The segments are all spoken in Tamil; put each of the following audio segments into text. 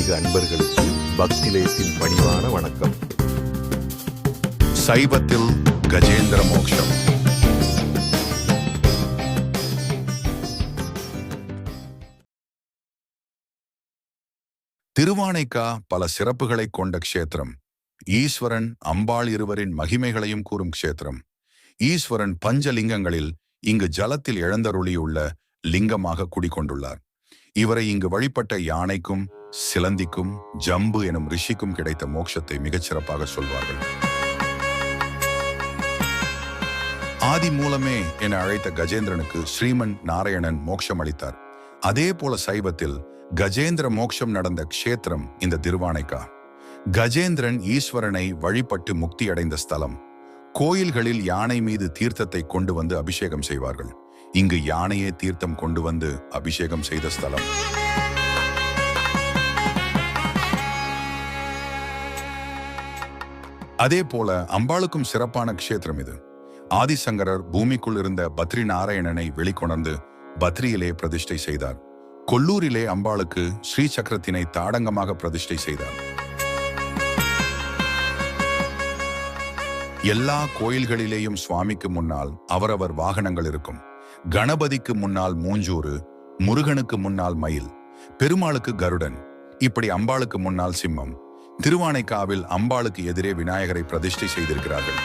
ஆன்மீக அன்பர்களுக்கு பக்திலேசின் பணிவான வணக்கம். சைவத்தில் கஜேந்திர மோக்ஷம் திருவானைக்கா பல சிறப்புகளை கொண்ட க்ஷேத்திரம். ஈஸ்வரன் அம்பாள் இருவரின் மகிமைகளையும் கூறும் க்ஷேத்திரம். ஈஸ்வரன் பஞ்சலிங்கங்களில் இங்கு ஜலத்தில் இழந்தருளியுள்ள லிங்கமாக குடிகொண்டுள்ளார். இவரை இங்கு வழிபட்ட யானைக்கும் சிலந்திக்கும் ஜம்பு எனும் ரிஷிக்கும் கிடைத்த மோட்சத்தை மிகச்சிறப்பாக சொல்வார்கள். ஆதி மூலமே என அழைத்த கஜேந்திரனுக்கு ஸ்ரீமன் நாராயணன் மோட்சம் அளித்தார் அதே போல சைவத்தில் கஜேந்திர மோட்சம் நடந்த க்ஷேத்திரம் இந்த திருவானைக்கா. கஜேந்திரன் ஈஸ்வரனை வழிபட்டு முக்தி அடைந்த ஸ்தலம். கோயில்களில் யானை மீது தீர்த்தத்தை கொண்டு வந்து அபிஷேகம் செய்வார்கள். இங்கு யானையே தீர்த்தம் கொண்டு வந்து அபிஷேகம் செய்த ஸ்தலம். அதே போல அம்பாளுக்கும் சிறப்பான க்ஷேத்திரம் இது. ஆதிசங்கரர் பூமிக்குள் இருந்த பத்ரி நாராயணனை வெளிக்கொணர்ந்து பத்ரியிலே பிரதிஷ்டை செய்தார். கொல்லூரிலே அம்பாளுக்கு ஸ்ரீ சக்கரத்தினை தாடங்கமாக பிரதிஷ்டை செய்தார். எல்லா கோயில்களிலேயும் சுவாமிக்கு முன்னால் அவரவர் வாகனங்கள் இருக்கும். கணபதிக்கு முன்னால் மூஞ்சூறு முருகனுக்கு முன்னால் மயில் பெருமாளுக்கு கருடன் இப்படி அம்பாளுக்கு முன்னால் சிம்மம். திருவானைக்காவில் அம்பாளுக்கு எதிரே விநாயகரை பிரதிஷ்டை செய்திருக்கிறார்கள்.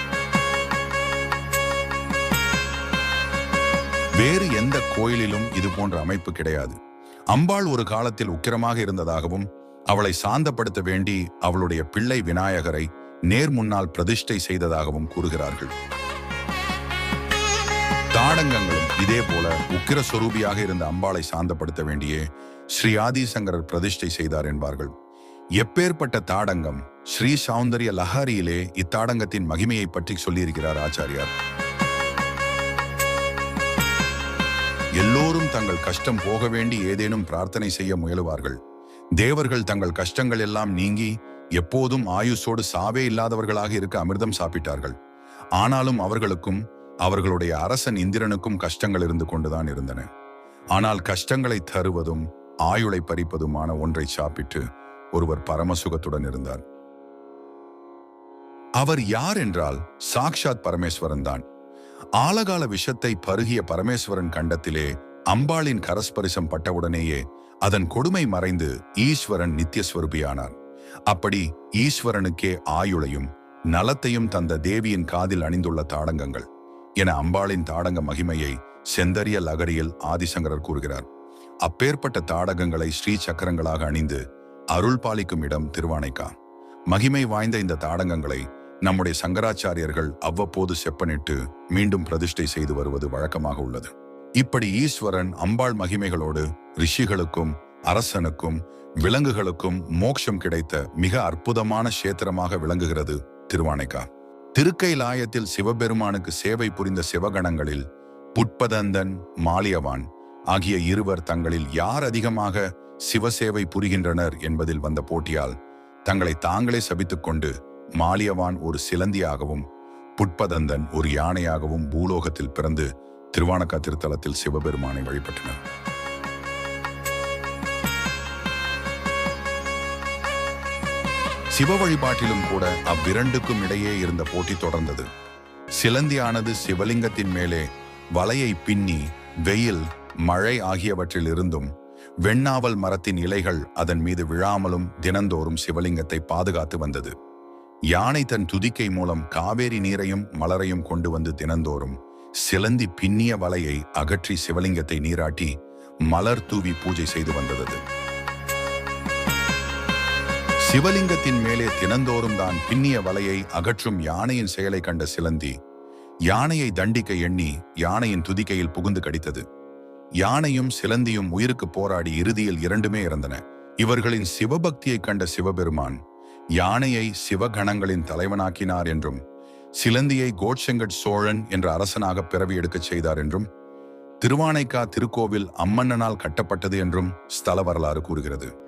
வேறு எந்த கோயிலிலும் இது போன்ற அமைப்பு கிடையாது. அம்பாள் ஒரு காலத்தில் உக்கிரமாக இருந்ததாகவும் அவளை சாந்தப்படுத்த வேண்டி அவளுடைய பிள்ளை விநாயகரை நேர் முன்னால் பிரதிஷ்டை செய்ததாகவும் கூறுகிறார்கள். தாடங்கங்களும் இதே போல உக்கிர சொரூபியாக இருந்த அம்பாளை சாந்தப்படுத்த வேண்டியே ஸ்ரீ ஆதிசங்கரர் பிரதிஷ்டை செய்தார் என்பார்கள். எப்பேற்பட்ட தாடங்கம் ஸ்ரீ சௌந்தரிய லஹாரியிலே இத்தாடங்கத்தின் மகிமையை பற்றி சொல்லியிருக்கிறார் ஆச்சாரியார். எல்லோரும் தங்கள் கஷ்டம் போக வேண்டி ஏதேனும் பிரார்த்தனை செய்ய முயலுவார்கள். தேவர்கள் தங்கள் கஷ்டங்கள் எல்லாம் நீங்கி எப்போதும் ஆயுஷோடு சாவே இல்லாதவர்களாக இருக்க அமிர்தம் சாப்பிட்டார்கள். ஆனாலும் அவர்களுக்கும் அவர்களுடைய அரசன் இந்திரனுக்கும் கஷ்டங்கள் இருந்து கொண்டுதான் இருந்தன. ஆனால் கஷ்டங்களை தருவதும் ஆயுளை பறிப்பதுமான ஒன்றை சாப்பிட்டு ஒருவர் பரமசுகத்துடன் இருந்தார். அவர் யார் என்றால் சாக்ஷாத் பரமேஸ்வரன் தான். ஆலகால விஷத்தை பருகிய பரமேஸ்வரன் கண்டத்திலே அம்பாளின் கரஸ்பரிசம் பட்டவுடனேயே அதன் கொடுமை மறைந்து ஈஸ்வரன் நித்தியஸ்வரூபியானார். அப்படி ஈஸ்வரனுக்கே ஆயுளையும் நலத்தையும் தந்த தேவியின் காதில் அணிந்துள்ள தாடங்கங்கள் என அம்பாளின் தாடங்க மகிமையை செந்தரிய லகரியில் ஆதிசங்கரர் கூறுகிறார். அப்பேற்பட்ட தாடகங்களை ஸ்ரீ சக்கரங்களாக அணிந்து அருள் பாலிக்கும் இடம் திருவானைக்கா மகிமை வாய்ந்த இந்த தாடங்கங்களை நம்முடைய சங்கராச்சாரியர்கள் அவ்வப்போது செப்பனிட்டு மீண்டும் பிரதிஷ்டை செய்து வருவது வழக்கமாக உள்ளது. இப்படி ஈஸ்வரன் அம்பாள் மகிமைகளோடு ரிஷிகளுக்கும் அரசனுக்கும் விலங்குகளுக்கும் மோட்சம் கிடைத்த மிக அற்புதமான சேத்திரமாக விளங்குகிறது திருவானைக்கா திருக்கைலாயத்தில் சிவபெருமானுக்கு சேவை புரிந்த சிவகணங்களில் புட்பதந்தன் மாலியவான் ஆகிய இருவர் தங்களில் யார் அதிகமாக சிவசேவை புரிகின்றனர் என்பதில் வந்த போட்டியால் தங்களை தாங்களே சபித்துக் கொண்டு மாலியவான் ஒரு சிலந்தியாகவும் புட்பதந்தன் ஒரு யானையாகவும் பூலோகத்தில் பிறந்து திருவானக்கா திருத்தலத்தில் சிவபெருமானை வழிபட்டனர். சிவ வழிபாட்டிலும் கூட அவ்விரண்டுக்கும் இடையே இருந்த போட்டி தொடர்ந்தது. சிலந்தியானது சிவலிங்கத்தின் மேலே வலையை பின்னி வெயில் மழை ஆகியவற்றில் இருந்தும் வெண்ணாவல் மரத்தின் இலைகள் அதன் மீது விழாமலும் தினந்தோறும் சிவலிங்கத்தை பாதுகாத்து வந்தது. யானை தன் துதிக்கை மூலம் காவேரி நீரையும் மலரையும் கொண்டு வந்து தினந்தோறும் சிலந்தி பின்னிய வலையை அகற்றி சிவலிங்கத்தை நீராட்டி மலர் தூவி பூஜை செய்து வந்தது. சிவலிங்கத்தின் மேலே தினந்தோறும் தான் பின்னிய வலையை அகற்றும் யானையின் செயலை கண்ட சிலந்தி யானையை தண்டிக்க எண்ணி யானையின் துதிக்கையில் புகுந்து கடித்தது. யானையும் சிலந்தியும் உயிருக்கு போராடி இறுதியில் இரண்டுமே இறந்தன. இவர்களின் சிவபக்தியை கண்ட சிவபெருமான் யானையை சிவகணங்களின் தலைவனாக்கினார் என்றும் சிலந்தியை கோட்செங்கட் சோழன் என்ற அரசனாக பிறவி எடுக்கச் செய்தார் என்றும் திருவானைக்கா திருக்கோவில் அம்மன்னனால் கட்டப்பட்டது என்றும் ஸ்தல வரலாறு கூறுகிறது.